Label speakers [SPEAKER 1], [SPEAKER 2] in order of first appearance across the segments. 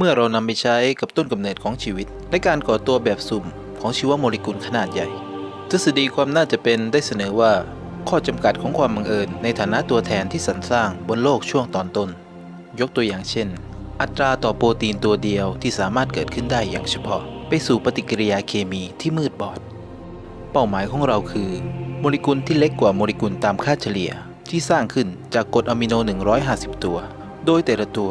[SPEAKER 1] เมื่อเรานำไปใช้กับต้นกำเนิดของชีวิต และการก่อตัวแบบสุ่มของชีวโมเลกุลขนาดใหญ่ ทฤษฎีความน่าจะเป็นได้เสนอว่า ข้อจำกัดของความบังเอิญในฐานะตัวแทนที่สรรสร้างบนโลกช่วงตอนต้น ยกตัวอย่างเช่น อัตราต่อโปรตีนตัวเดียวที่สามารถเกิดขึ้นได้อย่างเฉพาะ ไปสู่ปฏิกิริยาเคมีที่มืดบอด เป้าหมายของเราคือ โมเลกุลที่เล็กกว่าโมเลกุลตามค่าเฉลี่ยที่สร้างขึ้นจากกรดอะมิโน 150 ตัว โดยแต่ละตัว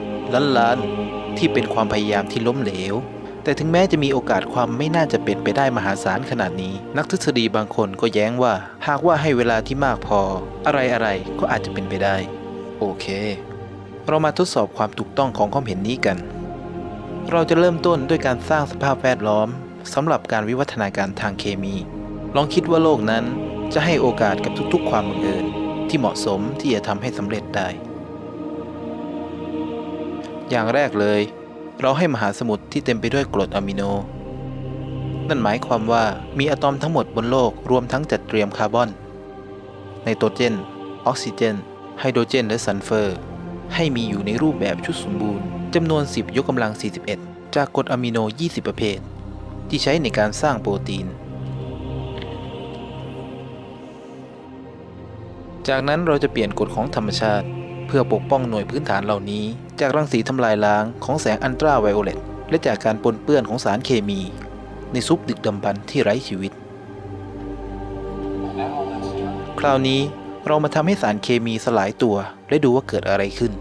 [SPEAKER 1] ล้านลานที่เป็นความพยายามที่ล้มเหลว แต่ถึงแม้จะมีโอกาสความไม่น่าจะเป็นไปได้มหาศาลขนาดนี้ นักทฤษฎีบางคนก็แย้งว่า หากว่าให้เวลาที่มากพออะไรอะไรๆ ก็อาจจะเป็นไปได้ โอเค เรามาทดสอบความถูกต้องของความเห็นนี้กัน เราจะเริ่มต้นด้วยการสร้างสภาพแวดล้อมสำหรับการวิวัฒนาการทางเคมี ลองคิดว่าโลกนั้นจะให้โอกาสกับทุกๆ ความบังเอิญที่เหมาะสมที่จะทำให้สำเร็จได้ อย่างแรกเลย เราให้มหาสมุทรที่เต็มไปด้วยกรดอะมิโน นั่นหมายความว่ามีอะตอมทั้งหมดบนโลกรวมทั้งจัดเตรียมคาร์บอน ไนโตรเจน ออกซิเจน ไฮโดรเจน และซัลเฟอร์ ให้มีอยู่ในรูปแบบชุดสมบูรณ์จำนวน 10 ยกกำลัง 41 จากกรดอะมิโน 20 ประเภท ที่ใช้ในการสร้างโปรตีน จากนั้นเราจะเปลี่ยนกฎของธรรมชาติ พื่อปกป้องหน่วยพื้นฐานเหล่านี้ จากรังสีทำลายล้างของแสงอันตราไวโอเลตและจากการปนเปื้อนของสารเคมี ในซุปดึกดำบรรพ์ที่ไร้ชีวิต คราวนี้เรามาทำให้สารเคมีสลายตัว และดูว่าเกิดอะไรขึ้น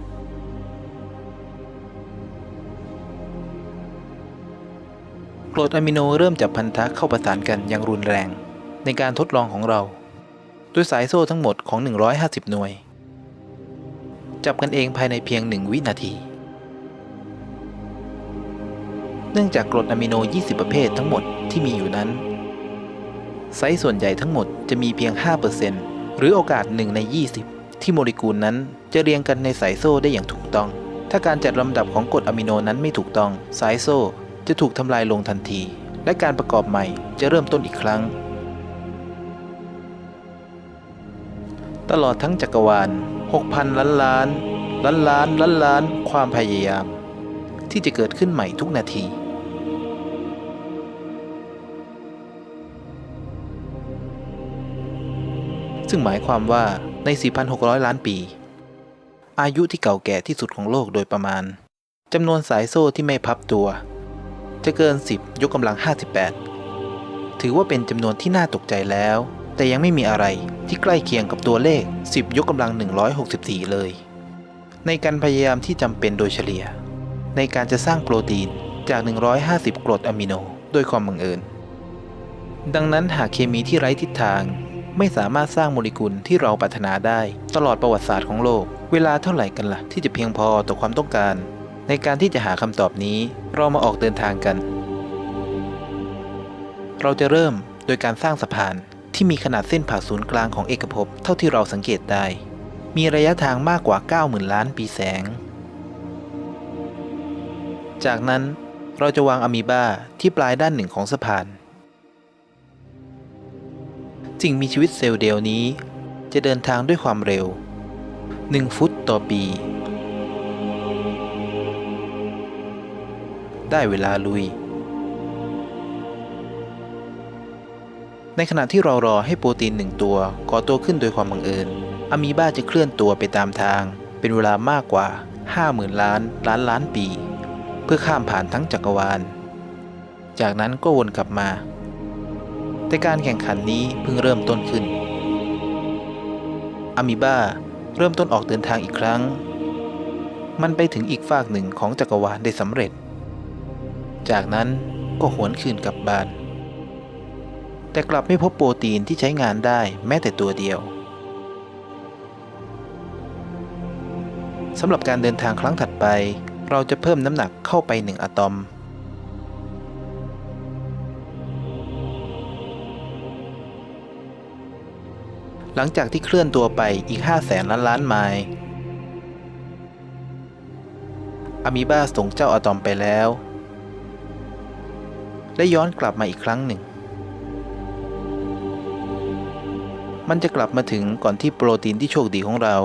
[SPEAKER 1] กรดอะมิโนเริ่มจับพันธะเข้าประสานกันอย่างรุนแรง ในการทดลองของเรา ด้วยสายโซ่ทั้งหมดของ 150 หน่วย จับกันเองภายในเพียง1วินาที เนื่องจากกรดอะมิโน 20 ประเภททั้งหมดที่มีอยู่นั้น ไซส์ส่วนใหญ่ทั้งหมดจะมีเพียง 5%หรือโอกาส 1 ใน 20 ที่โมเลกุลนั้นจะเรียงกันในสายโซ่ได้อย่างถูกต้อง ถ้าการจัดลำดับของกรดอะมิโนนั้นไม่ถูกต้อง สายโซ่จะถูกทำลายลงทันที และการประกอบใหม่จะเริ่มต้นอีกครั้งตลอดทั้งจักรวาล 6,000 ล้านล้านล้านล้านล้านล้านความพยายาม ที่จะเกิดขึ้นใหม่ทุกนาที ซึ่งหมายความว่าใน 4,600 ล้านปี อายุที่เก่าแก่ที่สุดของโลกโดยประมาณจำนวนสายโซ่ที่ไม่พับตัว จะเกิน 10 ยกกำลัง 58 ถือว่าเป็นจำนวนที่น่าตกใจแล้ว แต่ยังไม่มีอะไร ที่ใกล้เคียงกับตัวเลข 10 ยกกำลัง 164 เลย ในการพยายามที่จำเป็นโดยเฉลี่ย ในการจะสร้างโปรตีนจาก 150 กรดอะมิโนโดยความบังเอิญ ดังนั้นหากเคมีที่ไร้ทิศทางไม่สามารถสร้างโมเลกุลที่เราปรารถนาได้ ตลอดประวัติศาสตร์ของโลก เวลาเท่าไหร่กันละ่ะ ที่จะเพียงพอต่อความต้องการ ในการที่จะหาคำตอบนี้ เรามาออกเดินทางกัน เราจะเริ่มโดยการสร้างสะพาน ที่มีขนาดเส้นผ่าศูนย์กลางของเอกภพเท่าที่เราสังเกตได้ มีระยะทางมากกว่า 90,000 ล้านปีแสง จากนั้นเราจะวางอะมีบาที่ปลายด้านหนึ่งของสะพานสิ่งมีชีวิตเซลล์เดียวนี้ จะเดินทางด้วยความเร็ว 1 ฟุตต่อปี ได้เวลาลุย ในขณะที่เรารอให้โปรตีนหนึ่งตัวก่อตัวขึ้นโดยความบังเอิญอะมีบาจะเคลื่อนตัวไปตามทาง เป็นเวลามากกว่า 50,000 ล้านล้านล้านปี เพื่อข้ามผ่านทั้งจักรวาล จากนั้นก็วนกลับมา แต่การแข่งขันนี้เพิ่งเริ่มต้นขึ้นอะมีบาเริ่มต้นออกเดินทางอีกครั้ง มันไปถึงอีกฝากหนึ่งของจักรวาลได้สำเร็จ จากนั้นก็หวนคืนกลับบ้าน แต่กลับไม่พบโปรตีนที่ใช้งานได้แม้แต่ตัวเดียวสำหรับการเดินทางครั้งถัดไป เราจะเพิ่มน้ำหนักเข้าไปหนึ่งอะตอม หลังจากที่เคลื่อนตัวไปอีก 5 0 0แสนล้านล้านไมล์อะมีบาส่งเจ้าอะตอมไปแล้ว และย้อนกลับมาอีกครั้งหนึ่ง มันจะกลับมาถึงก่อนที่โปรตีนที่โชคดีของเรา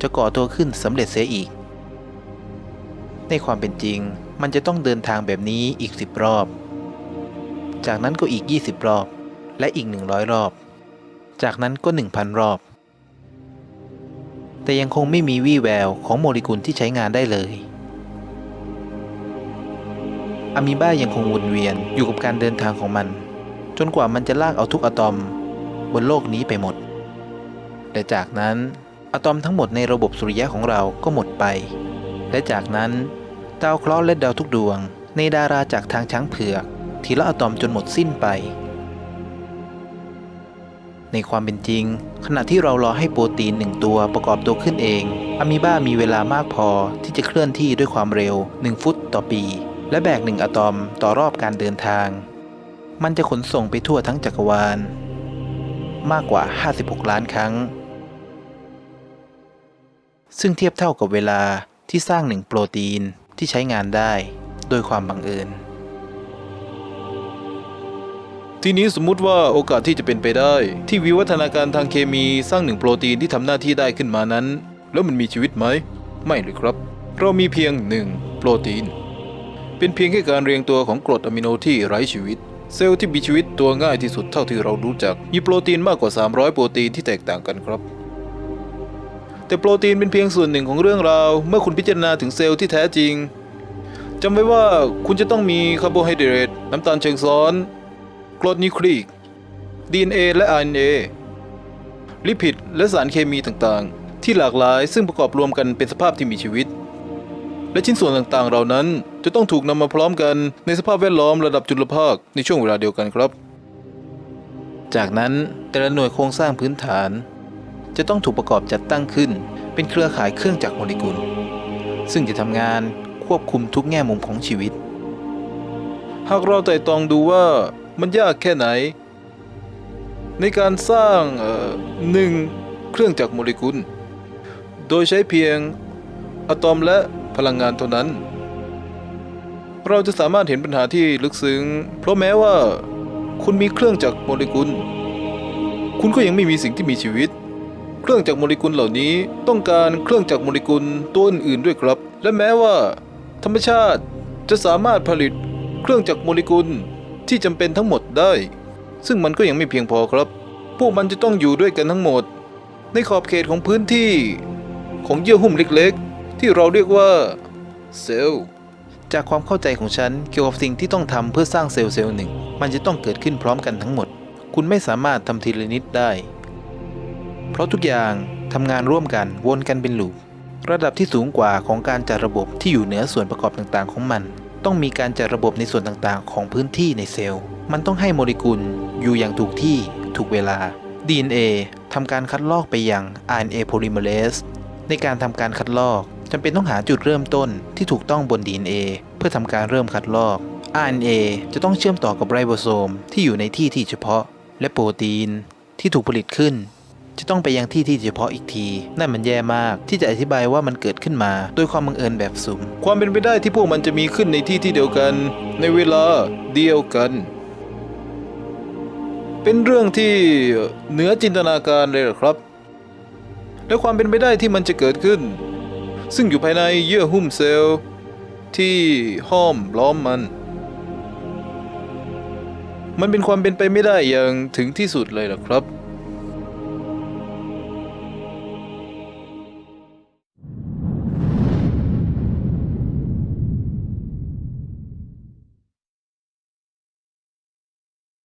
[SPEAKER 1] จะก่อตัวขึ้นสำเร็จเสียอีก ในความเป็นจริง มันจะต้องเดินทางแบบนี้อีก 10 รอบ จากนั้นก็อีก 20 รอบ และอีก 100 รอบ จากนั้นก็ 1,000 รอบ แต่ยังคงไม่มีวี่แววของโมเลกุลที่ใช้งานได้เลยอะมีบ้ายังคงวนเวียนอยู่กับการเดินทางของมัน จนกว่ามันจะลากเอาทุกอะตอมบนโลกนี้ไปหมด และจากนั้นอะตอมทั้งหมดในระบบสุริยะของเราก็หมดไป และจากนั้นดาวเคราะห์และดาวทุกดวง ในดาราจากทางช้างเผือก ทีละอะตอมจนหมดสิ้นไป ในความเป็นจริง ขณะที่เรารอให้โปรตีนหนึ่งตัวประกอบตัวขึ้นเองอะมีบ้ามีเวลามากพอที่จะเคลื่อนที่ด้วยความเร็ว 1 ฟุตต่อปี และแบกหนึ่งอะตอมต่อรอบการเดินทาง มันจะขนส่งไปทั่วทั้งจักรวาล มากกว่า 56 ล้านครั้ง ซึ่งเทียบเท่ากับเวลาที่สร้างหนึ่งโปรตีนที่ใช้งานได้โดยความบังเอิญ
[SPEAKER 2] ทีนี้สมมุติว่าโอกาสที่จะเป็นไปได้ ที่วิวัฒนาการทางเคมีสร้างหนึ่งโปรตีนที่ทำหน้าที่ได้ขึ้นมานั้น แล้วมันมีชีวิตไหม ไม่เลยครับ เรามีเพียงหนึ่งโปรตีน เป็นเพียงแค่การเรียงตัวของกรดอะมิโนที่ไร้ชีวิตเซลล์ที่มีชีวิตตัวง่ายที่สุดเท่าที่เรารู้จัก มีโปรตีนมากกว่า 300 โปรตีนที่แตกต่างกันครับ แต่โปรตีนเป็นเพียงส่วนหนึ่งของเรื่องราวเมื่อคุณพิจารณาถึงเซลล์ที่แท้จริงจำไว้ว่าคุณจะต้องมีคาร์โบไฮเดรตน้ำตาลเชิงซ้อนกรดนิวคลีก DNA และ RNA ลิพิดและสารเคมีต่างๆ ที่หลากหลายซึ่งประกอบรวมกันเป็นสภาพที่มีชีวิต และชิ้นส่วนต่างๆ เหล่านั้นจะต้องถูกนำมาพร้อมกันในสภาพแวดล้อมระดับจุลภาคในช่วงเวลาเดียวกันครับ
[SPEAKER 1] จากนั้นแต่ละหน่วยโครงสร้างพื้นฐาน จะต้องถูกประกอบจัดตั้งขึ้น เป็นเครือข่ายเครื่องจักรโมเลกุล ซึ่งจะทำงานควบคุมทุกแง่มุมของชีวิต
[SPEAKER 2] หากเราไต่ตองดูว่ามันยากแค่ไหน ในการสร้างหนึ่งเครื่องจักรโมเลกุล โดยใช้เพียงอะตอมและพลังงานเท่านั้น เราจะสามารถเห็นปัญหาที่ลึกซึ้ง เพราะแม้ว่า คุณมีเครื่องจักรโมเลกุล คุณก็ยังไม่มีสิ่งที่มีชีวิต เครื่องจักรโมเลกุลเหล่านี้ต้องการเครื่องจักรโมเลกุลตัวอื่นๆด้วยครับ และแม้ว่า ธรรมชาติจะสามารถผลิตเครื่องจักรโมเลกุลที่จำเป็นทั้งหมดได้ ซึ่งมันก็ยังไม่เพียงพอครับ พวกมันจะต้องอยู่ด้วยกันทั้งหมด ในขอบเขตของพื้นที่ของเยื่อหุ้มเล็กๆ ที่เราเรียกว่าเซลล์
[SPEAKER 1] จากความเข้าใจของฉันเกี่ยวกับสิ่งที่ต้องทำเพื่อสร้างเซลล์เซลล์หนึ่ง มันจะต้องเกิดขึ้นพร้อมกันทั้งหมด คุณไม่สามารถทำทีละนิดได้ เพราะทุกอย่างทำงานร่วมกันวนกันเป็นลูประดับที่สูงกว่าของการจัดระบบที่อยู่เหนือส่วนประกอบต่างๆ ของมัน ต้องมีการจัดระบบในส่วนต่างๆ ของพื้นที่ในเซลล์ มันต้องให้โมเลกุลอยู่อย่างถูกที่ถูกเวลา DNA ทำการคัดลอกไปยัง RNA polymerase ในการทำการคัดลอกจำเป็นต้องหาจุดเริ่มต้นที่ถูกต้องบน DNA เพื่อทำการเริ่มคัดลอก RNA จะต้องเชื่อมต่อกับไรโบโซมที่อยู่ในที่ที่เฉพาะ และโปรตีนที่ถูกผลิตขึ้น จะต้องไปยังที่ที่เฉพาะอีกที นั่นมันแย่มากที่จะอธิบายว่ามันเกิดขึ้นมา โดยความบังเอิญแบบสุ่ม
[SPEAKER 2] ความเป็นไปได้ที่พวกมันจะมีขึ้นในที่ที่เดียวกัน ในเวลาเดียวกัน เป็นเรื่องที่เหนือจินตนาการเลยหรอครับ และความเป็นไปได้ที่มันจะเกิดขึ้น ซึ่งอยู่ภายในเยื่อหุ้มเซลล์ที่ห้อมล้อมมัน มันเป็นความเป็นไปไม่ได้อย่างถึงที่สุดเลยเหรอครับ